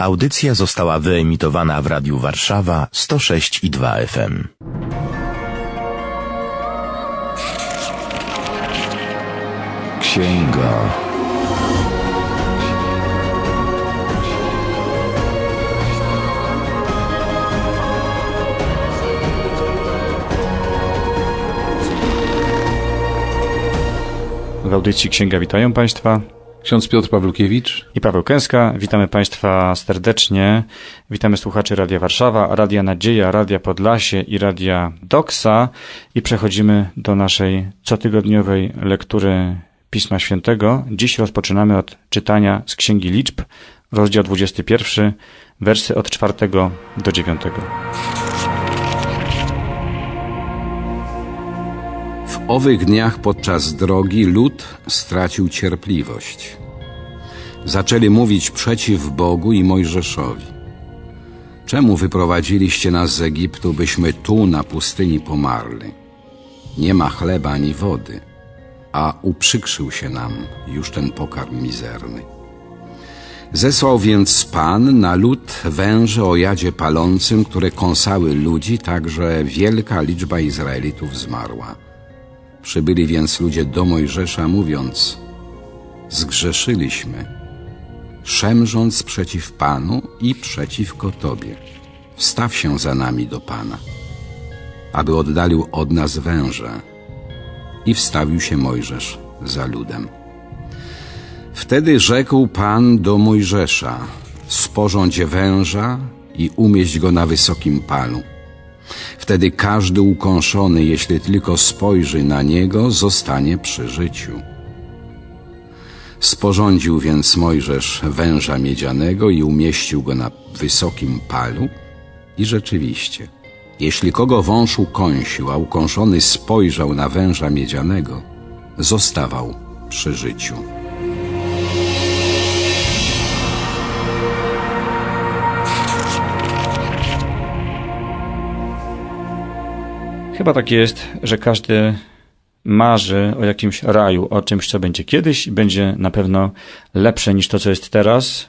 Audycja została wyemitowana w Radiu Warszawa 106 i 2 FM. Księga. W audycji Księga witają Państwa Ksiądz Piotr Pawlukiewicz. i Paweł Kęska. Witamy Państwa serdecznie. Witamy słuchaczy Radia Warszawa, Radia Nadzieja, Radia Podlasie i Radia Doksa. I przechodzimy do naszej cotygodniowej lektury Pisma Świętego. Dziś rozpoczynamy od czytania z Księgi Liczb, rozdział 21, wersy od 4 do 9. owych dniach podczas drogi lud stracił cierpliwość. Zaczęli mówić przeciw Bogu i Mojżeszowi. Czemu wyprowadziliście nas z Egiptu, byśmy tu na pustyni pomarli? Nie ma chleba ani wody, a uprzykrzył się nam już ten pokarm mizerny. Zesłał więc Pan na lud węże o jadzie palącym, które kąsały ludzi, tak że wielka liczba Izraelitów zmarła. Przybyli więc ludzie do Mojżesza, mówiąc: Zgrzeszyliśmy, szemrząc przeciw Panu i przeciwko Tobie. Wstaw się za nami do Pana, aby oddalił od nas węże. I wstawił się Mojżesz za ludem. Wtedy rzekł Pan do Mojżesza: Sporządź węża i umieść go na wysokim palu. Wtedy każdy ukąszony, jeśli tylko spojrzy na niego, zostanie przy życiu. Sporządził więc Mojżesz węża miedzianego i umieścił go na wysokim palu. I rzeczywiście, jeśli kogo wąż ukąsił, a ukąszony spojrzał na węża miedzianego, zostawał przy życiu. Chyba tak jest, że każdy marzy o jakimś raju, o czymś, co będzie kiedyś i będzie na pewno lepsze niż to, co jest teraz.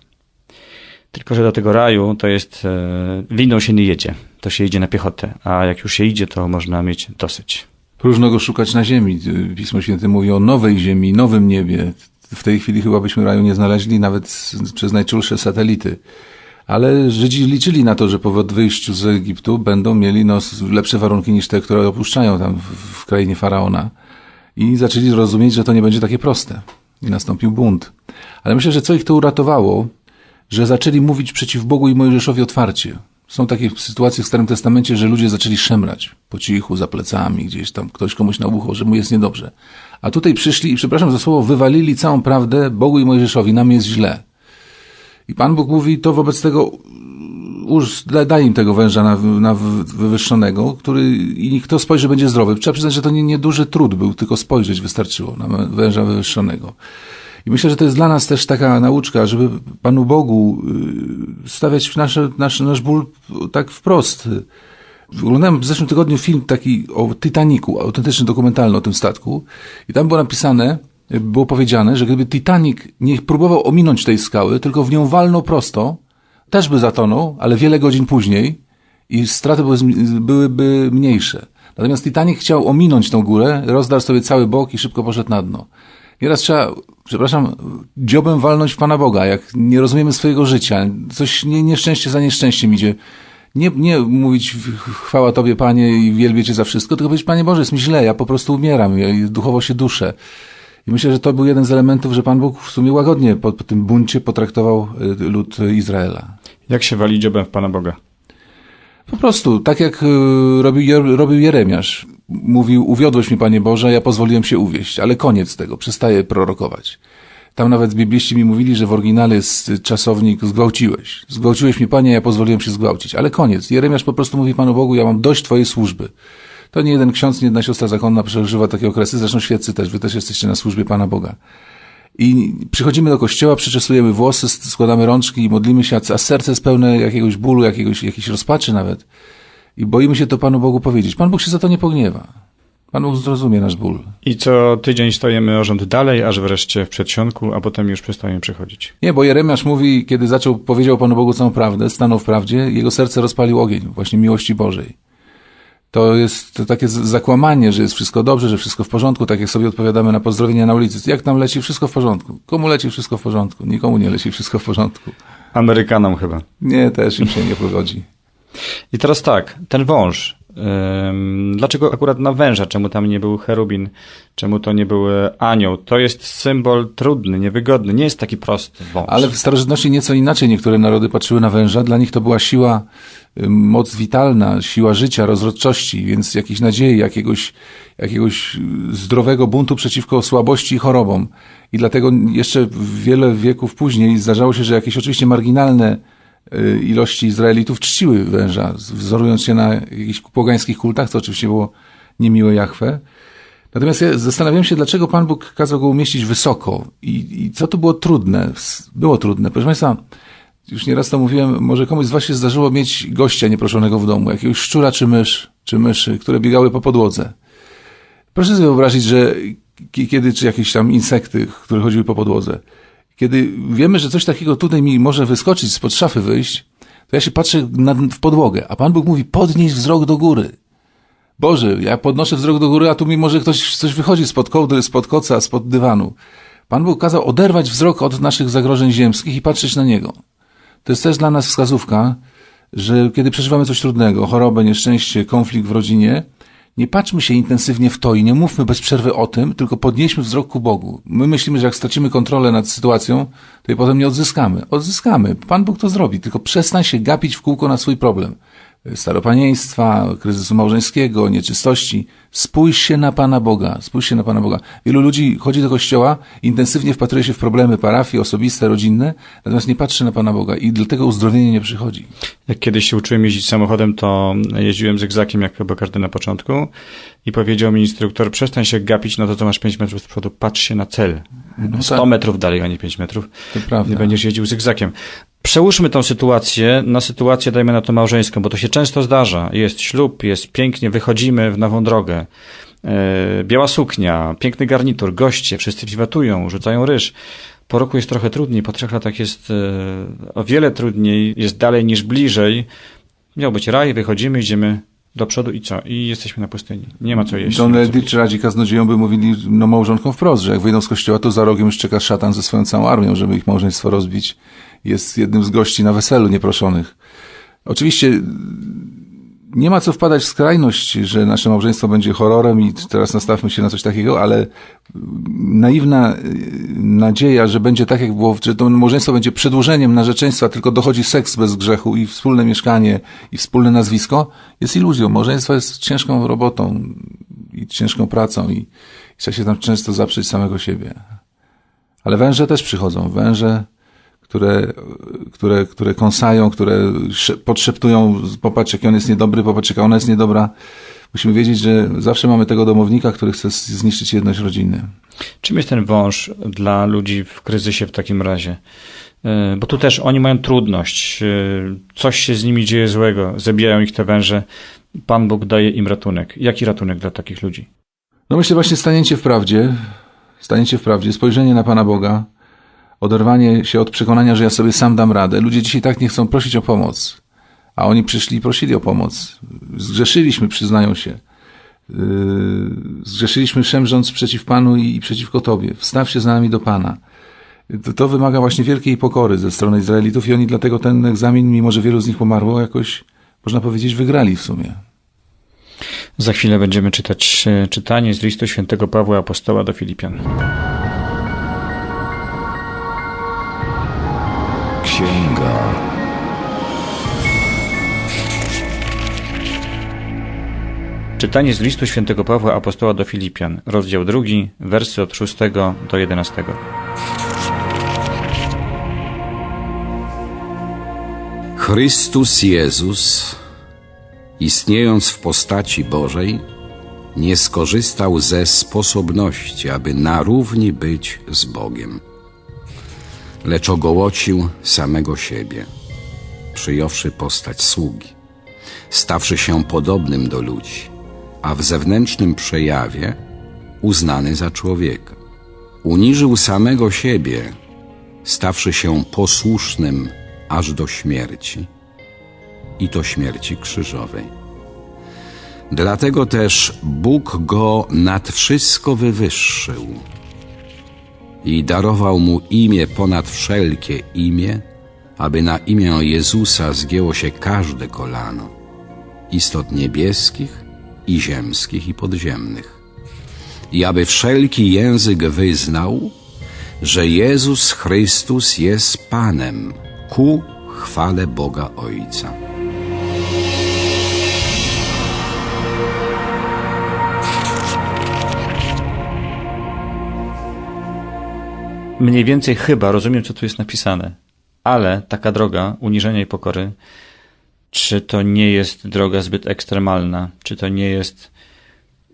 Tylko, że do tego raju to jest e, liną się nie jedzie. To się idzie na piechotę, a jak już się idzie, to można mieć dosyć. Próżno go szukać na ziemi. Pismo Święte mówi o nowej ziemi, nowym niebie. W tej chwili chyba byśmy raju nie znaleźli nawet przez najczulsze satelity. Ale Żydzi liczyli na to, że po wyjściu z Egiptu będą mieli no, lepsze warunki niż te, które opuszczają tam w, krainie Faraona. I zaczęli rozumieć, że to nie będzie takie proste. I nastąpił bunt. Ale myślę, że co ich to uratowało, że zaczęli mówić przeciw Bogu i Mojżeszowi otwarcie. Są takie sytuacje w Starym Testamencie, że ludzie zaczęli szemrać po cichu, za plecami, gdzieś tam ktoś komuś na ucho, że mu jest niedobrze. A tutaj przyszli i, przepraszam za słowo, wywalili całą prawdę Bogu i Mojżeszowi, nam jest źle. I Pan Bóg mówi, to wobec tego da- daj im tego węża na, na wy- wywyższonego, który i kto spojrzy będzie zdrowy. Trzeba przyznać, że to nie, nieduży trud był, tylko spojrzeć wystarczyło na węża wywyższonego. I myślę, że to jest dla nas też taka nauczka, żeby Panu Bogu y, stawiać nasze, nasz, nasz ból tak wprost. Oglądałem w zeszłym tygodniu film taki o Titaniku, autentyczny dokumentalny o tym statku i tam było napisane, było powiedziane, że gdyby Titanic nie próbował ominąć tej skały, tylko w nią walnął prosto, też by zatonął, ale wiele godzin później i straty były, byłyby mniejsze. Natomiast Titanic chciał ominąć tą górę, rozdarł sobie cały bok i szybko poszedł na dno. Nieraz trzeba, przepraszam, dziobem walnąć w Pana Boga, jak nie rozumiemy swojego życia, coś nie, nieszczęście za nieszczęściem idzie. Nie, nie mówić chwała Tobie Panie i wielbię Cię za wszystko, tylko powiedzieć Panie Boże, jest mi źle, ja po prostu umieram, ja duchowo się duszę. I myślę, że to był jeden z elementów, że Pan Bóg w sumie łagodnie po, po tym buncie potraktował y, lud Izraela. Jak się wali dziobem w Pana Boga? Po prostu, tak jak y, robił, robił Jeremiasz. Mówił, uwiodłeś mi, Panie Boże, ja pozwoliłem się uwieść, ale koniec tego, przestaje prorokować. Tam nawet bibliści mi mówili, że w oryginale jest czasownik zgwałciłeś. Zgwałciłeś mi, Panie, ja pozwoliłem się zgwałcić. Ale koniec. Jeremiasz po prostu mówi Panu Bogu, ja mam dość Twojej służby. To nie jeden ksiądz, nie jedna siostra zakonna przeżywa takie okresy, zresztą świeccy też, wy też jesteście na służbie Pana Boga. I przychodzimy do kościoła, przyczesujemy włosy, składamy rączki i modlimy się, a serce jest pełne jakiegoś bólu, jakiegoś, jakiejś rozpaczy nawet. I boimy się to Panu Bogu powiedzieć. Pan Bóg się za to nie pogniewa. Pan Bóg zrozumie nasz ból. I co tydzień stajemy o rząd dalej, aż wreszcie w przedsionku, a potem już przestajemy przychodzić. Nie, bo Jeremiasz mówi, kiedy zaczął, powiedział Panu Bogu całą prawdę, stanął w prawdzie, jego serce rozpalił ogień, właśnie miłości Bożej. To jest takie zakłamanie, że jest wszystko dobrze, że wszystko w porządku, tak jak sobie odpowiadamy na pozdrowienia na ulicy. Jak tam leci wszystko w porządku? Komu leci wszystko w porządku? Nikomu nie leci wszystko w porządku. Amerykanom chyba. Nie, też im się nie powodzi. I teraz tak, ten wąż. Dlaczego akurat na węża? Czemu tam nie był cherubin? Czemu to nie był e, anioł? To jest symbol trudny, niewygodny. Nie jest taki prosty wąż. Ale w starożytności nieco inaczej niektóre narody patrzyły na węża. Dla nich to była siła, moc witalna, siła życia, rozrodczości, więc jakiejś nadziei, jakiegoś, jakiegoś zdrowego buntu przeciwko słabości i chorobom. I dlatego jeszcze wiele wieków później zdarzało się, że jakieś oczywiście marginalne y, ilości Izraelitów czciły węża, wzorując się na jakichś pogańskich kultach, co oczywiście było niemiłe Jachwę. Natomiast ja zastanawiam się, dlaczego Pan Bóg kazał go umieścić wysoko i, i co to było trudne. Było trudne. Proszę Państwa, już nieraz to mówiłem, może komuś z Was się zdarzyło mieć gościa nieproszonego w domu, jakiegoś szczura czy mysz, czy myszy, które biegały po podłodze. Proszę sobie wyobrazić, że ki- kiedy, czy jakieś tam insekty, które chodziły po podłodze, kiedy wiemy, że coś takiego tutaj mi może wyskoczyć, spod szafy wyjść, to ja się patrzę na, w podłogę, a Pan Bóg mówi, podnieś wzrok do góry. Boże, ja podnoszę wzrok do góry, a tu mi może ktoś coś wychodzi spod kołdry, spod koca, spod dywanu. Pan Bóg kazał oderwać wzrok od naszych zagrożeń ziemskich i patrzeć na Niego. To jest też dla nas wskazówka, że kiedy przeżywamy coś trudnego, chorobę, nieszczęście, konflikt w rodzinie, nie patrzmy się intensywnie w to i nie mówmy bez przerwy o tym, tylko podnieśmy wzrok ku Bogu. My myślimy, że jak stracimy kontrolę nad sytuacją, to jej potem nie odzyskamy. Odzyskamy. Pan Bóg to zrobi, tylko przestań się gapić w kółko na swój problem. Staropanieństwa, kryzysu małżeńskiego, nieczystości. Spójrz się na Pana Boga. Spójrz się na Pana Boga. Wielu ludzi chodzi do kościoła, intensywnie wpatruje się w problemy parafii, osobiste, rodzinne, natomiast nie patrzy na Pana Boga i dlatego uzdrowienie nie przychodzi. Jak kiedyś się uczyłem jeździć samochodem, to jeździłem zygzakiem, jak chyba każdy na początku. I powiedział mi instruktor, przestań się gapić na to, co masz 5 metrów z przodu, patrz się na cel. 100 tak. metrów dalej, a nie 5 metrów. To prawda. Nie będziesz jeździł zygzakiem. Przełóżmy tą sytuację na sytuację, dajmy na to małżeńską, bo to się często zdarza. Jest ślub, jest pięknie, wychodzimy w nową drogę. E, biała suknia, piękny garnitur, goście, wszyscy wiwatują, rzucają ryż. Po roku jest trochę trudniej, po trzech latach jest e, o wiele trudniej, jest dalej niż bliżej. Miał być raj, wychodzimy, idziemy do przodu i co? I jesteśmy na pustyni. Nie ma co jeść. John nie ma co Ledditch radzi kaznodziejom, by mówili no, małżonkom wprost, że jak wyjdą z kościoła, to za rogiem już czeka szatan ze swoją całą armią, żeby ich małżeństwo rozbić. Jest jednym z gości na weselu nieproszonych. Oczywiście nie ma co wpadać w skrajność, że nasze małżeństwo będzie horrorem i teraz nastawmy się na coś takiego, ale naiwna y, nadzieja, że będzie tak jak było, że to małżeństwo będzie przedłużeniem narzeczeństwa, tylko dochodzi seks bez grzechu i wspólne mieszkanie i wspólne nazwisko, jest iluzją. Małżeństwo jest ciężką robotą i ciężką pracą i, i trzeba się tam często zaprzeć samego siebie. Ale węże też przychodzą. Węże, które, które, które kąsają, które sze- podszeptują, popatrz jaki on jest niedobry, popatrz jaka ona jest niedobra. Musimy wiedzieć, że zawsze mamy tego domownika, który chce zniszczyć jedność rodziny. Czym jest ten wąż dla ludzi w kryzysie w takim razie? E, Bo tu też oni mają trudność, e, coś się z nimi dzieje złego, zabijają ich te węże. Pan Bóg daje im ratunek. Jaki ratunek dla takich ludzi? No myślę właśnie stanięcie w prawdzie, stanięcie w prawdzie, spojrzenie na Pana Boga, oderwanie się od przekonania, że ja sobie sam dam radę. Ludzie dzisiaj tak nie chcą prosić o pomoc, a oni przyszli i prosili o pomoc. Zgrzeszyliśmy, przyznają się. Yy, Zgrzeszyliśmy szemrząc przeciw Panu i, przeciwko Tobie. Wstaw się z nami do Pana. To, to wymaga właśnie wielkiej pokory ze strony Izraelitów i oni dlatego ten egzamin, mimo że wielu z nich pomarło, jakoś, można powiedzieć, wygrali w sumie. Za chwilę będziemy czytać e, czytanie z listu świętego Pawła Apostoła do Filipian. Księga. Czytanie z listu świętego Pawła Apostoła do Filipian, rozdział drugi, wersy od 6 do 11. Chrystus Jezus, istniejąc w postaci Bożej, nie skorzystał ze sposobności, aby na równi być z Bogiem, lecz ogołocił samego siebie, przyjąwszy postać sługi, stawszy się podobnym do ludzi, a w zewnętrznym przejawie uznany za człowieka. Uniżył samego siebie, stawszy się posłusznym aż do śmierci i to śmierci krzyżowej. Dlatego też Bóg go nad wszystko wywyższył i darował mu imię ponad wszelkie imię, aby na imię Jezusa zgięło się każde kolano, istot niebieskich i ziemskich i podziemnych, i aby wszelki język wyznał, że Jezus Chrystus jest Panem ku chwale Boga Ojca. Mniej więcej chyba rozumiem, co tu jest napisane, ale taka droga uniżenia i pokory, czy to nie jest droga zbyt ekstremalna, czy to nie jest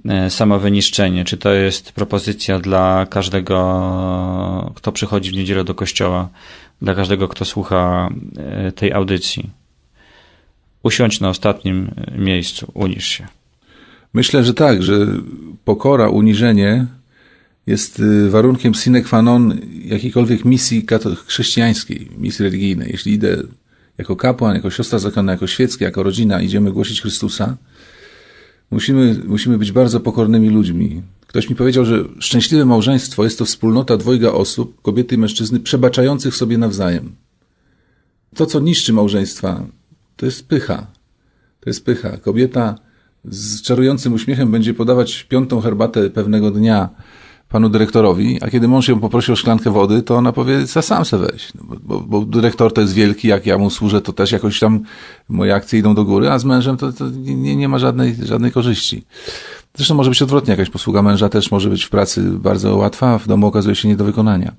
e, samowyniszczenie, czy to jest propozycja dla każdego, kto przychodzi w niedzielę do kościoła, dla każdego, kto słucha e, tej audycji. Usiądź na ostatnim e, miejscu, unisz się. Myślę, że tak, że pokora, uniżenie jest y, warunkiem sine qua non jakiejkolwiek misji chrześcijańskiej, misji religijnej. Jeśli idę jako kapłan, jako siostra zakonna, jako świecki, jako rodzina, idziemy głosić Chrystusa, musimy, musimy być bardzo pokornymi ludźmi. Ktoś mi powiedział, że szczęśliwe małżeństwo jest to wspólnota dwojga osób, kobiety i mężczyzny, przebaczających sobie nawzajem. To, co niszczy małżeństwa, to jest pycha. To jest pycha. Kobieta z czarującym uśmiechem będzie podawać piątą herbatę pewnego dnia panu dyrektorowi, a kiedy mąż ją poprosi o szklankę wody, to ona powie, za sam se weź. No, bo, bo, dyrektor to jest wielki, jak ja mu służę, to też jakoś tam moje akcje idą do góry, a z mężem to, to nie, nie ma żadnej, żadnej korzyści. Zresztą może być odwrotnie, jakaś posługa męża też może być w pracy bardzo łatwa, a w domu okazuje się nie do wykonania.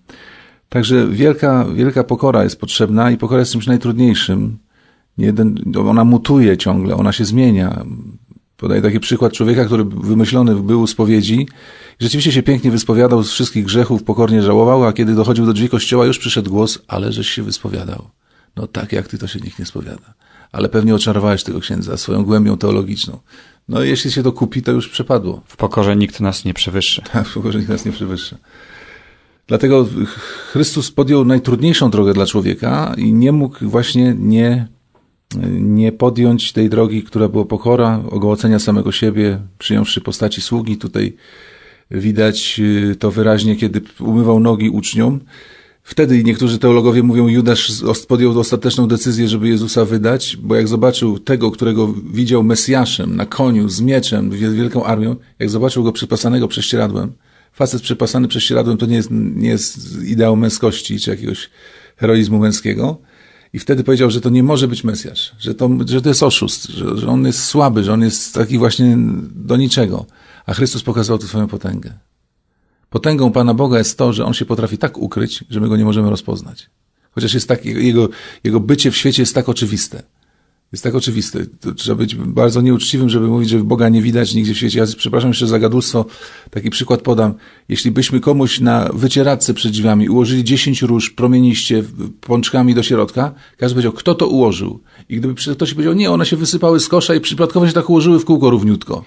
Także wielka, wielka pokora jest potrzebna i pokora jest czymś najtrudniejszym. Jeden, ona mutuje ciągle, ona się zmienia. Podaję taki przykład człowieka, który wymyślony był z spowiedzi. Rzeczywiście się pięknie wyspowiadał z wszystkich grzechów, pokornie żałował, a kiedy dochodził do drzwi kościoła, już przyszedł głos, ale żeś się wyspowiadał. No tak jak ty, to się nikt nie spowiada. Ale pewnie oczarowałeś tego księdza swoją głębią teologiczną. No i jeśli się to kupi, to już przepadło. W pokorze nikt nas nie przewyższy. Tak, pokorze nikt nas nie przewyższa. Dlatego Chrystus podjął najtrudniejszą drogę dla człowieka i nie mógł właśnie nie, nie podjąć tej drogi, która była pokora, ogołocenia samego siebie, przyjąwszy postaci sługi. Tutaj widać y, to wyraźnie, kiedy umywał nogi uczniom. Wtedy niektórzy teologowie mówią, Judasz podjął ostateczną decyzję, żeby Jezusa wydać, bo jak zobaczył tego, którego widział Mesjaszem, na koniu, z mieczem, wielką armią, jak zobaczył go przypasanego prześcieradłem, facet przypasany prześcieradłem to nie jest, nie jest ideał męskości czy jakiegoś heroizmu męskiego. I wtedy powiedział, że to nie może być Mesjasz, że to, że to jest oszust, że, że on jest słaby, że on jest taki właśnie do niczego. A Chrystus pokazał tu swoją potęgę. Potęgą Pana Boga jest to, że On się potrafi tak ukryć, że my Go nie możemy rozpoznać. Chociaż jest tak, jego, jego bycie w świecie jest tak oczywiste. Jest tak oczywiste. To trzeba być bardzo nieuczciwym, żeby mówić, że Boga nie widać nigdzie w świecie. Ja przepraszam jeszcze za gadulstwo. Taki przykład podam. Jeśli byśmy komuś na wycieradce przed drzwiami ułożyli 10 róż promieniście pączkami do środka, każdy powiedział, kto to ułożył? I gdyby ktoś powiedział, nie, one się wysypały z kosza i przypadkowo się tak ułożyły w kółko równiutko.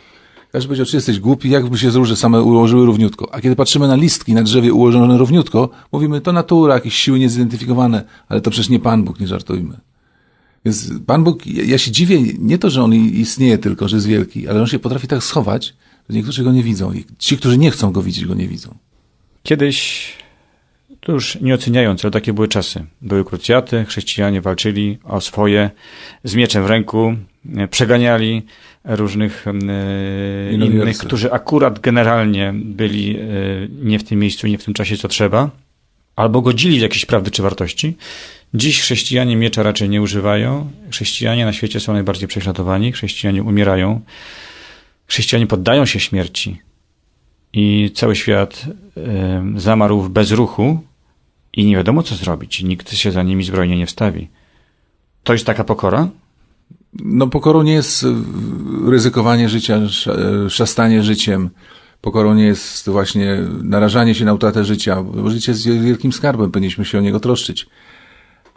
Każdy powiedział, czy jesteś głupi, jakby się z róże same ułożyły równiutko. A kiedy patrzymy na listki na drzewie ułożone równiutko, mówimy, to natura, jakieś siły niezidentyfikowane, ale to przecież nie Pan Bóg, nie żartujmy. Więc Pan Bóg, ja się dziwię, nie to, że On istnieje tylko, że jest wielki, ale On się potrafi tak schować, że niektórzy Go nie widzą. I ci, którzy nie chcą Go widzieć, Go nie widzą. Kiedyś, to już nie oceniając, ale takie były czasy. Były krucjaty, chrześcijanie walczyli o swoje z mieczem w ręku, przeganiali różnych e, innych, którzy akurat generalnie byli e, nie w tym miejscu, nie w tym czasie, co trzeba, albo godzili w jakieś prawdy czy wartości. Dziś chrześcijanie miecza raczej nie używają. Chrześcijanie na świecie są najbardziej prześladowani, chrześcijanie umierają, chrześcijanie poddają się śmierci i cały świat e, zamarł w bezruchu i nie wiadomo co zrobić. Nikt się za nimi zbrojnie nie wstawi. To jest taka pokora? No pokorą nie jest y, ryzykowanie życia, y, szastanie życiem. Pokorą nie jest właśnie narażanie się na utratę życia, bo życie jest wielkim skarbem, powinniśmy się o niego troszczyć.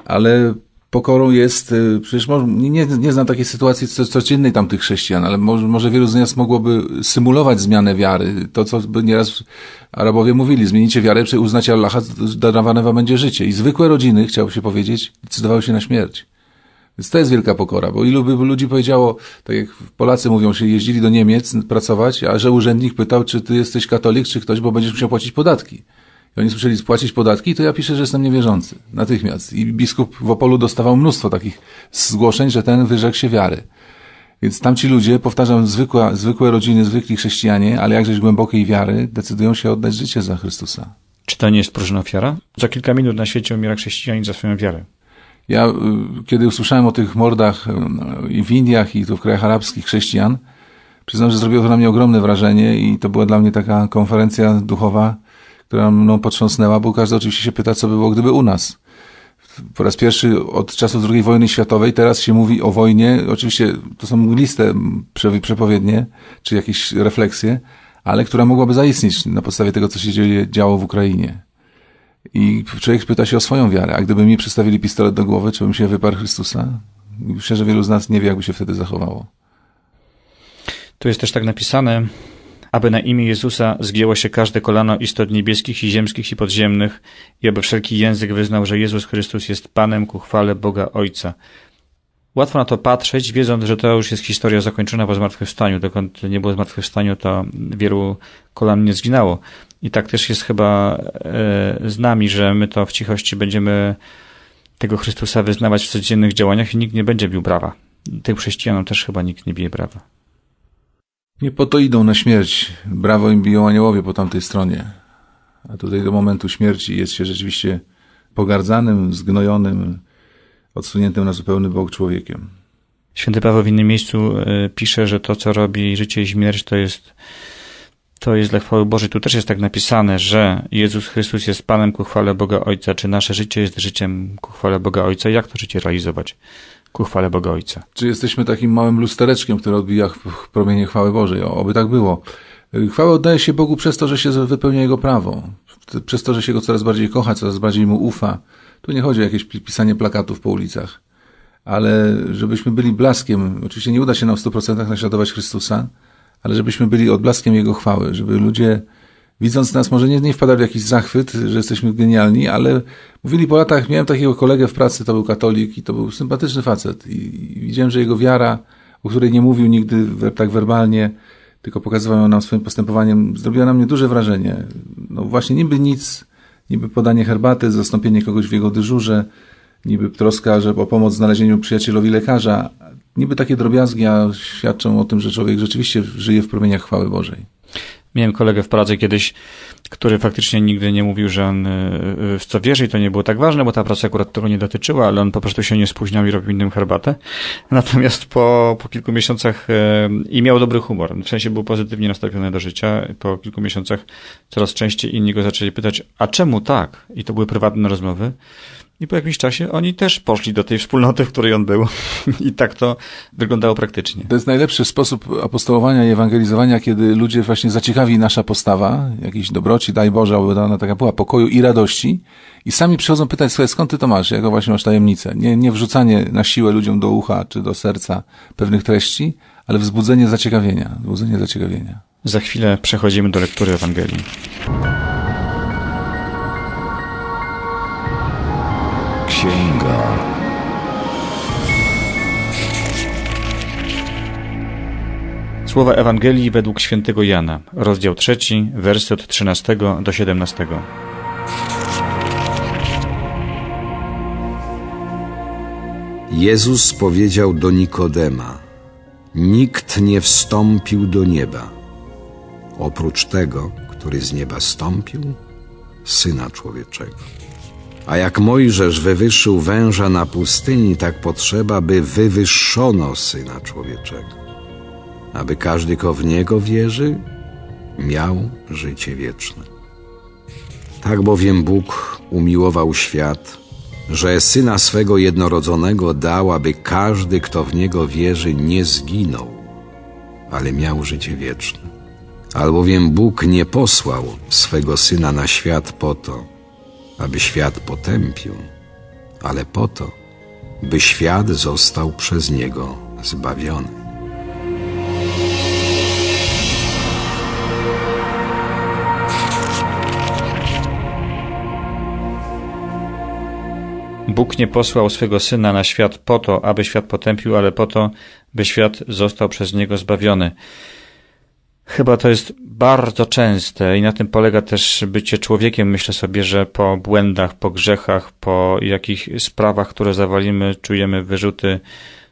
Ale pokorą jest, y, przecież może, nie, nie, znam takiej sytuacji co, codziennej tam tych chrześcijan, ale może, może wielu z nas mogłoby symulować zmianę wiary. To, co by nieraz Arabowie mówili, zmienicie wiarę, czy uznacie Allaha, darowane wam będzie życie. I zwykłe rodziny, chciało się powiedzieć, decydowały się na śmierć. Więc to jest wielka pokora, bo ilu by ludzi powiedziało, tak jak Polacy mówią, że jeździli do Niemiec pracować, a że urzędnik pytał, czy ty jesteś katolik, czy ktoś, bo będziesz musiał płacić podatki. I oni słyszeli spłacić podatki, to ja piszę, że jestem niewierzący. Natychmiast. I biskup w Opolu dostawał mnóstwo takich zgłoszeń, że ten wyrzekł się wiary. Więc tamci ludzie, powtarzam, zwykłe, zwykłe rodziny, zwykli chrześcijanie, ale jakżeś głębokiej wiary, decydują się oddać życie za Chrystusa. Czy to nie jest próżna ofiara? Za kilka minut na świecie umiera chrześcijanin za swoją wiarę. Ja, y, kiedy usłyszałem o tych mordach y, i w Indiach, i tu w krajach arabskich chrześcijan, przyznam, że zrobiło to na mnie ogromne wrażenie i to była dla mnie taka konferencja duchowa, która mną potrząsnęła, bo każdy oczywiście się pyta, co by było, gdyby u nas. Po raz pierwszy od czasów II wojny światowej teraz się mówi o wojnie, oczywiście to są mgliste prze- przepowiednie, czy jakieś refleksje, ale która mogłaby zaistnieć na podstawie tego, co się dzieje, działo w Ukrainie. I człowiek pyta się o swoją wiarę, a gdyby mi przystawili pistolet do głowy, czy bym się wyparł Chrystusa? Myślę, że wielu z nas nie wie, jakby się wtedy zachowało. Tu jest też tak napisane, aby na imię Jezusa zgięło się każde kolano istot niebieskich i ziemskich i podziemnych i aby wszelki język wyznał, że Jezus Chrystus jest Panem ku chwale Boga Ojca. Łatwo na to patrzeć, wiedząc, że to już jest historia zakończona po zmartwychwstaniu. Dokąd nie było zmartwychwstaniu, to wielu kolan nie zginęło. I tak też jest chyba e, z nami, że my to w cichości będziemy tego Chrystusa wyznawać w codziennych działaniach i nikt nie będzie bił brawa. Tym chrześcijanom też chyba nikt nie bije brawa. Nie po to idą na śmierć. Brawo im biją aniołowie po tamtej stronie. A tutaj do momentu śmierci jest się rzeczywiście pogardzanym, zgnojonym, odsuniętym na zupełny bok człowiekiem. Święty Paweł w innym miejscu e, pisze, że to, co robi życie i śmierć, to jest, to jest dla chwały Bożej. Tu też jest tak napisane, że Jezus Chrystus jest Panem ku chwale Boga Ojca. Czy nasze życie jest życiem ku chwale Boga Ojca? Jak to życie realizować ku chwale Boga Ojca? Czy jesteśmy takim małym lustereczkiem, które odbija promienie chwały Bożej? Oby tak było. Chwałę oddaje się Bogu przez to, że się wypełnia Jego prawo. Przez to, że się Go coraz bardziej kocha, coraz bardziej Mu ufa. Tu nie chodzi o jakieś pi- pisanie plakatów po ulicach. Ale żebyśmy byli blaskiem, oczywiście nie uda się nam w 100% naśladować Chrystusa, ale żebyśmy byli odblaskiem Jego chwały, żeby ludzie widząc nas może nie, nie wpadali w jakiś zachwyt, że jesteśmy genialni, ale mówili po latach, miałem takiego kolegę w pracy, to był katolik i to był sympatyczny facet i, i widziałem, że jego wiara, o której nie mówił nigdy tak werbalnie, tylko pokazywał ją nam swoim postępowaniem, zrobiła na mnie duże wrażenie. No właśnie niby nic, niby podanie herbaty, zastąpienie kogoś w jego dyżurze, niby troska, że o pomoc w znalezieniu przyjacielowi lekarza, niby takie drobiazgi, a świadczą o tym, że człowiek rzeczywiście żyje w promieniach chwały Bożej. Miałem kolegę w Pradze kiedyś, który faktycznie nigdy nie mówił, że on y, w co wierzy i to nie było tak ważne, bo ta praca akurat tego nie dotyczyła, ale on po prostu się nie spóźniał i robił innym herbatę. Natomiast po, po kilku miesiącach y, i miał dobry humor, w sensie był pozytywnie nastawiony do życia. Po kilku miesiącach coraz częściej inni go zaczęli pytać, a czemu tak? I to były prywatne rozmowy. I po jakimś czasie oni też poszli do tej wspólnoty, w której on był. I tak to wyglądało praktycznie. To jest najlepszy sposób apostołowania i ewangelizowania, kiedy ludzie właśnie zaciekawi nasza postawa, jakiś dobroci, daj Boże, aby ona taka była pokoju i radości i sami przychodzą pytać, słuchaj, skąd ty to masz, jaką właśnie masz tajemnicę. Nie, nie wrzucanie na siłę ludziom do ucha czy do serca pewnych treści, ale wzbudzenie zaciekawienia, wzbudzenie zaciekawienia. Za chwilę przechodzimy do lektury Ewangelii. Księga. Słowa Ewangelii według świętego Jana, rozdział 3, wersy od 13 do 17. Jezus powiedział do Nikodema: Nikt nie wstąpił do nieba, oprócz tego, który z nieba stąpił, syna człowieczego. A jak Mojżesz wywyższył węża na pustyni, tak potrzeba, by wywyższono syna człowieczego, aby każdy, kto w niego wierzy, miał życie wieczne. Tak bowiem Bóg umiłował świat, że syna swego jednorodzonego dał, aby każdy, kto w niego wierzy, nie zginął, ale miał życie wieczne. Albowiem Bóg nie posłał swego syna na świat po to, aby świat potępił, ale po to, by świat został przez Niego zbawiony. Bóg nie posłał swego Syna na świat po to, aby świat potępił, ale po to, by świat został przez Niego zbawiony. Chyba to jest bardzo częste i na tym polega też bycie człowiekiem. Myślę sobie, że po błędach, po grzechach, po jakich sprawach, które zawalimy, czujemy wyrzuty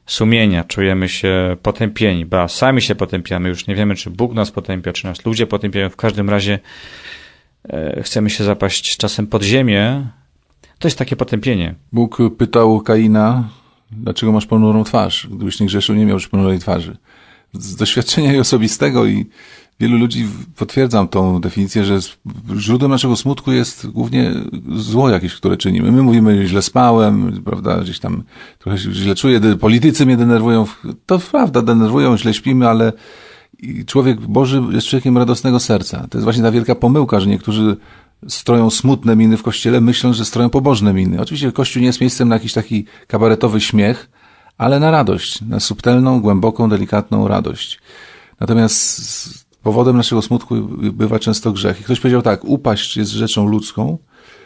sumienia, czujemy się potępieni, ba sami się potępiamy. Już nie wiemy, czy Bóg nas potępia, czy nas ludzie potępiają. W każdym razie e, chcemy się zapaść czasem pod ziemię. To jest takie potępienie. Bóg pytał Kaina, dlaczego masz ponurą twarz? Gdybyś nie grzeszył, nie miałbyś ponurej twarzy. Z doświadczenia i osobistego i wielu ludzi potwierdzam tą definicję, że źródłem naszego smutku jest głównie zło jakieś, które czynimy. My mówimy, źle spałem, prawda, gdzieś tam trochę się źle czuję, politycy mnie denerwują. To prawda, denerwują, źle śpimy, ale człowiek Boży jest człowiekiem radosnego serca. To jest właśnie ta wielka pomyłka, że niektórzy stroją smutne miny w kościele, myśląc, że stroją pobożne miny. Oczywiście kościół nie jest miejscem na jakiś taki kabaretowy śmiech, ale na radość, na subtelną, głęboką, delikatną radość. Natomiast powodem naszego smutku bywa często grzech. I ktoś powiedział tak, upaść jest rzeczą ludzką,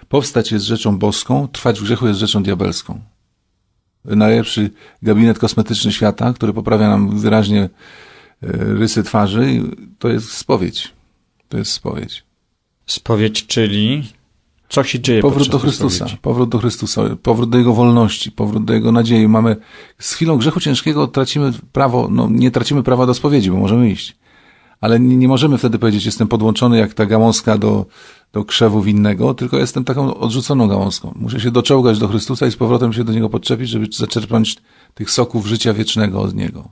powstać jest rzeczą boską, trwać w grzechu jest rzeczą diabelską. Najlepszy gabinet kosmetyczny świata, który poprawia nam wyraźnie e, rysy twarzy, to jest spowiedź. To jest spowiedź. Spowiedź, czyli co się dzieje Powrót do Chrystusa, spowiedzi? powrót do Chrystusa, powrót do Jego wolności, powrót do Jego nadziei. Mamy, z chwilą grzechu ciężkiego tracimy prawo, no nie tracimy prawa do spowiedzi, bo możemy iść. Ale nie, nie możemy wtedy powiedzieć, jestem podłączony jak ta gałązka do, do krzewu winnego, tylko jestem taką odrzuconą gałązką. Muszę się doczołgać do Chrystusa i z powrotem się do Niego podczepić, żeby zaczerpnąć tych soków życia wiecznego od Niego.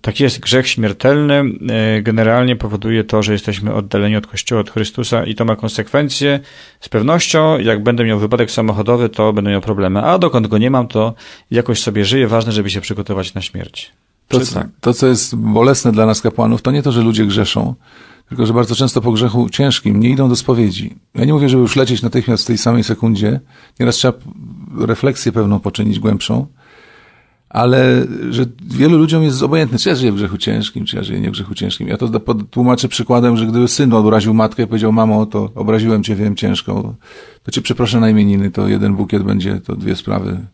Tak jest, grzech śmiertelny e, generalnie powoduje to, że jesteśmy oddaleni od Kościoła, od Chrystusa i to ma konsekwencje. Z pewnością, jak będę miał wypadek samochodowy, to będę miał problemy, a dokąd go nie mam, to jakoś sobie żyję. Ważne, żeby się przygotować na śmierć. To, co- tak? to, co jest bolesne dla nas kapłanów, to nie to, że ludzie grzeszą, tylko że bardzo często po grzechu ciężkim nie idą do spowiedzi. Ja nie mówię, żeby już lecieć natychmiast w tej samej sekundzie. Nieraz trzeba refleksję pewną poczynić głębszą, ale że wielu ludziom jest obojętne, czy ja żyję w grzechu ciężkim, czy ja żyję nie w grzechu ciężkim. Ja to tłumaczę przykładem, że gdyby syn obraził matkę i powiedział, mamo, to obraziłem cię, wiem, ciężko, to cię przeproszę na imieniny, to jeden bukiet będzie, to dwie sprawy.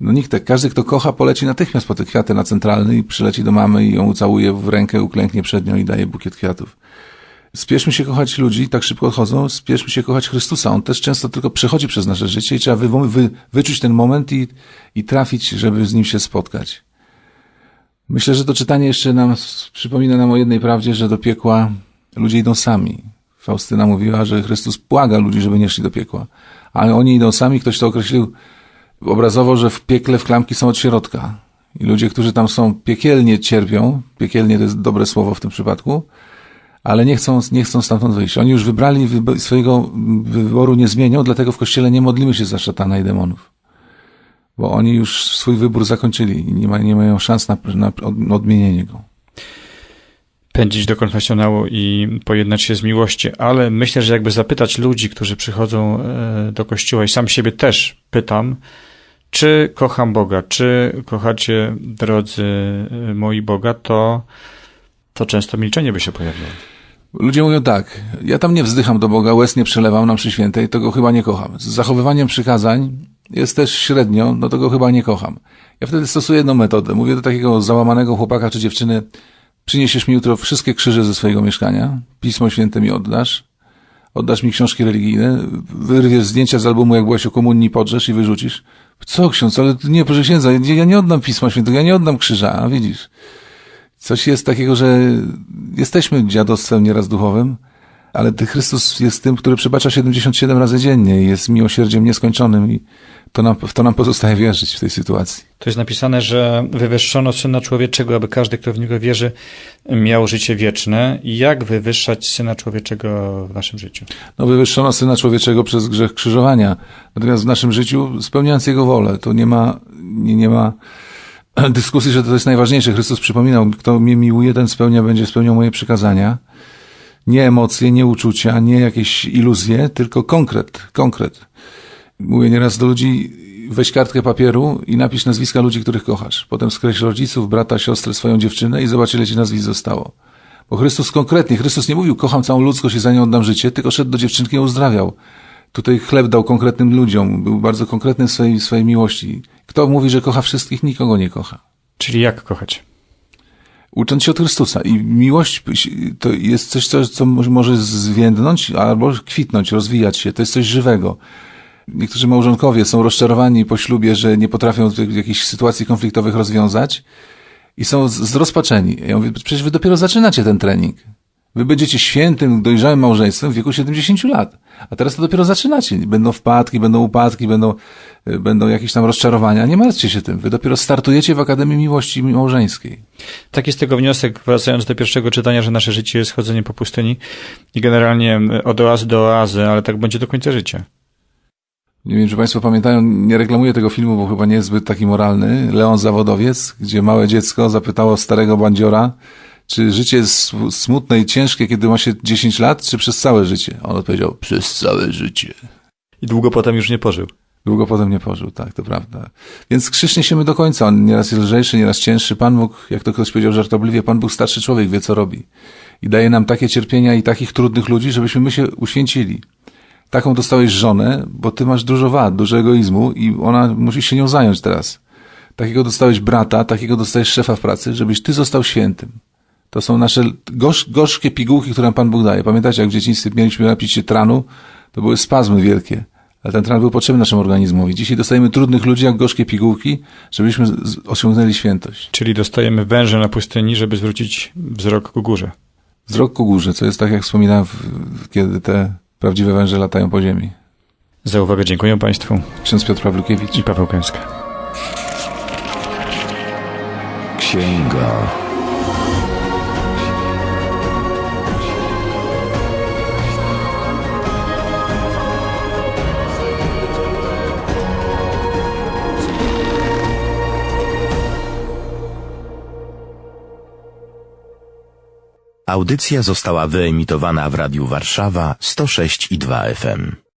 No nikt tak, każdy kto kocha poleci natychmiast po te kwiaty na centralny i przyleci do mamy i ją ucałuje w rękę, uklęknie przed nią i daje bukiet kwiatów. Spieszmy się kochać ludzi, tak szybko odchodzą, spieszmy się kochać Chrystusa. On też często tylko przechodzi przez nasze życie i trzeba wy, wy, wyczuć ten moment i, i trafić, żeby z nim się spotkać. Myślę, że to czytanie jeszcze nam przypomina nam o jednej prawdzie, że do piekła ludzie idą sami. Faustyna mówiła, że Chrystus błaga ludzi, żeby nie szli do piekła. Ale oni idą sami, ktoś to określił obrazowo, że w piekle w klamki są od środka. I ludzie, którzy tam są, piekielnie cierpią. Piekielnie to jest dobre słowo w tym przypadku. Ale nie chcą, nie chcą stamtąd wyjść. Oni już wybrali, swojego wyboru nie zmienią, dlatego w kościele nie modlimy się za szatana i demonów. Bo oni już swój wybór zakończyli i nie, ma, nie mają szans na, na od- odmienienie go. pędzić do konfesjonału i pojednać się z miłości, ale myślę, że jakby zapytać ludzi, którzy przychodzą e, do kościoła i sam siebie też pytam, czy kocham Boga, czy kochacie, drodzy e, moi Boga, to, to często milczenie by się pojawiło. Ludzie mówią tak, ja tam nie wzdycham do Boga, łez nie przelewam na mszy świętej, to go chyba nie kocham. Z zachowywaniem przykazań jest też średnio, no to go chyba nie kocham. Ja wtedy stosuję jedną metodę. Mówię do takiego załamanego chłopaka czy dziewczyny, przyniesiesz mi jutro wszystkie krzyże ze swojego mieszkania, Pismo Święte mi oddasz, oddasz mi książki religijne, wyrwiesz zdjęcia z albumu, jak byłeś o komunii, podrzesz i wyrzucisz. Co ksiądz, ale nie, proszę księdza, ja nie oddam Pisma Świętego, ja nie oddam krzyża, widzisz. Coś jest takiego, że jesteśmy dziadostwem nieraz duchowym, ale ty Chrystus jest tym, który przebacza 77 razy dziennie i jest miłosierdziem nieskończonym i to nam, w to nam pozostaje wierzyć w tej sytuacji. To jest napisane, że wywyższono Syna Człowieczego, aby każdy, kto w Niego wierzy, miał życie wieczne. Jak wywyższać Syna Człowieczego w naszym życiu? No, wywyższono Syna Człowieczego przez grzech krzyżowania. Natomiast w naszym życiu, spełniając Jego wolę, to nie ma, nie, nie ma dyskusji, że to jest najważniejsze. Chrystus przypominał, kto mnie miłuje, ten spełnia, będzie spełniał moje przykazania. Nie emocje, nie uczucia, nie jakieś iluzje, tylko konkret, konkret. Mówię nieraz do ludzi, weź kartkę papieru i napisz nazwiska ludzi, których kochasz. Potem skreśl rodziców, brata, siostrę, swoją dziewczynę i zobacz, ile ci nazwisk zostało. Bo Chrystus konkretnie, Chrystus nie mówił, kocham całą ludzkość i za nią oddam życie, tylko szedł do dziewczynki i uzdrawiał. Tutaj chleb dał konkretnym ludziom, był bardzo konkretny w swojej, swojej miłości. Kto mówi, że kocha wszystkich, nikogo nie kocha. Czyli jak kochać? Ucząc się od Chrystusa. I miłość to jest coś, co, co może zwiędnąć albo kwitnąć, rozwijać się. To jest coś żywego. Niektórzy małżonkowie są rozczarowani po ślubie, że nie potrafią jakichś sytuacji konfliktowych rozwiązać i są zrozpaczeni. Ja mówię, przecież wy dopiero zaczynacie ten trening. Wy będziecie świętym, dojrzałym małżeństwem w wieku 70 lat. A teraz to dopiero zaczynacie. Będą wpadki, będą upadki, będą, będą jakieś tam rozczarowania. Nie martwcie się tym. Wy dopiero startujecie w Akademii Miłości Małżeńskiej. Taki z tego wniosek, wracając do pierwszego czytania, że nasze życie jest chodzeniem po pustyni i generalnie od oazy do oazy, ale tak będzie do końca życia. Nie wiem, czy Państwo pamiętają, nie reklamuję tego filmu, bo chyba nie jest zbyt taki moralny. Leon Zawodowiec, gdzie małe dziecko zapytało starego bandziora, czy życie jest sm- smutne i ciężkie, kiedy ma się 10 lat, czy przez całe życie? On odpowiedział, przez całe życie. I długo potem już nie pożył. Długo potem nie pożył, tak, to prawda. Więc krzyż niesiemy do końca. On nieraz jest lżejszy, nieraz cięższy. Pan Bóg, jak to ktoś powiedział żartobliwie, Pan Bóg starszy człowiek, wie co robi. I daje nam takie cierpienia i takich trudnych ludzi, żebyśmy my się uświęcili. Taką dostałeś żonę, bo ty masz dużo wad, dużo egoizmu i ona musi się nią zająć teraz. Takiego dostałeś brata, takiego dostajesz szefa w pracy, żebyś ty został świętym. To są nasze gorz, gorzkie pigułki, które nam Pan Bóg daje. Pamiętacie, jak w dzieciństwie mieliśmy napić się tranu, to były spazmy wielkie. Ale ten tran był potrzebny naszemu organizmowi. Dzisiaj dostajemy trudnych ludzi jak gorzkie pigułki, żebyśmy osiągnęli świętość. Czyli dostajemy węże na pustyni, żeby zwrócić wzrok ku górze. Wzrok ku górze, co jest tak, jak wspominałem, kiedy te prawdziwe węże latają po ziemi. Za uwagę dziękuję Państwu Ksiądz Piotr Pawlukiewicz. i Paweł Kęska. Księga. Audycja została wyemitowana w Radiu Warszawa 106 i 2 FM.